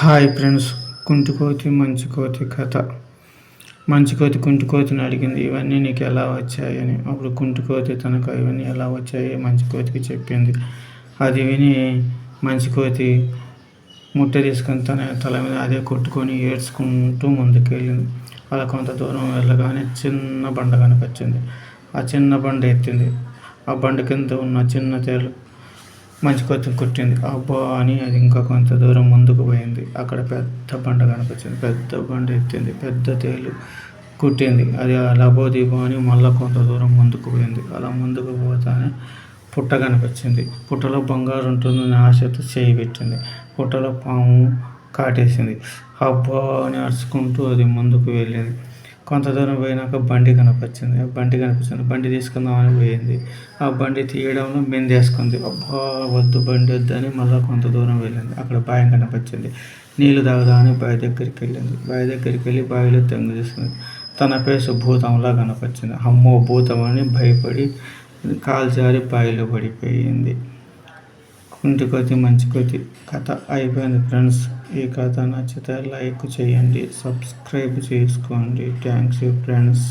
Hi friends కుంటికోతి మంచుకోతి మంచి కోతి కథ. మంచి కోతి అడిగింది ఇవన్నీ నీకు ఎలా వచ్చాయని అప్పుడు కుంటికోతి తనకు ఇవన్నీ ఎలా వచ్చాయి? మంచి కోతికి చెప్పింది. అది విని మంచి కోతి ముట్ట తీసుకొని తన తల మీద అదే కొట్టుకొని ఏడ్చుకుంటూ ముందుకెళ్ళింది. అలా కొంత దూరం వెళ్ళగానే చిన్న బండ కనిపించింది ఆ చిన్న బండ ఎత్తింది. ఆ బండ కింద ఉన్న చిన్న తేలు మంచి కొత్త కుట్టింది. అబ్బా అని అది ఇంకా కొంత దూరం ముందుకు పోయింది. అక్కడ పెద్ద బండ కనిపించింది పెద్ద బండ ఎత్తింది. పెద్ద తేలు కుట్టింది. అది లబో దీపం అని మళ్ళీ కొంత దూరం ముందుకు పోయింది. అలా ముందుకు పోతానే పుట్ట కనిపించింది పుట్టలో బంగారు ఉంటుందని ఆశతో చేయి పెట్టింది. పుట్టలో పాము కాటేసింది. అబ్బా అని అరుచుకుంటూ అది ముందుకు వెళ్ళింది. కొంత దూరం పోయినాక బండి కనిపించింది ఆ బండి కనిపించింది బండి తీసుకుందామని పోయింది. ఆ బండి తీయడంలో మెందేసుకుంది. అబ్బా వద్దు బండి వద్దు అని మళ్ళీ కొంత దూరం వెళ్ళింది. అక్కడ బావి కనిపించింది నీళ్ళు తాగుదామని బావి దగ్గరికి వెళ్ళింది. బావి దగ్గరికి వెళ్ళి బావిలో తెంగు తీసుకుంది. తన పేసు భూతంలా కనిపించింది అమ్మో భూతం అని భయపడి కాలు జారి బావిలో పడిపోయింది. కుంటి కొద్ది మంచి కొద్ది కథ అయిపోయింది ఫ్రెండ్స్. ఈ కథ నచ్చితే లైక్ చేయండి సబ్స్క్రైబ్ చేసుకోండి. Thanks you friends.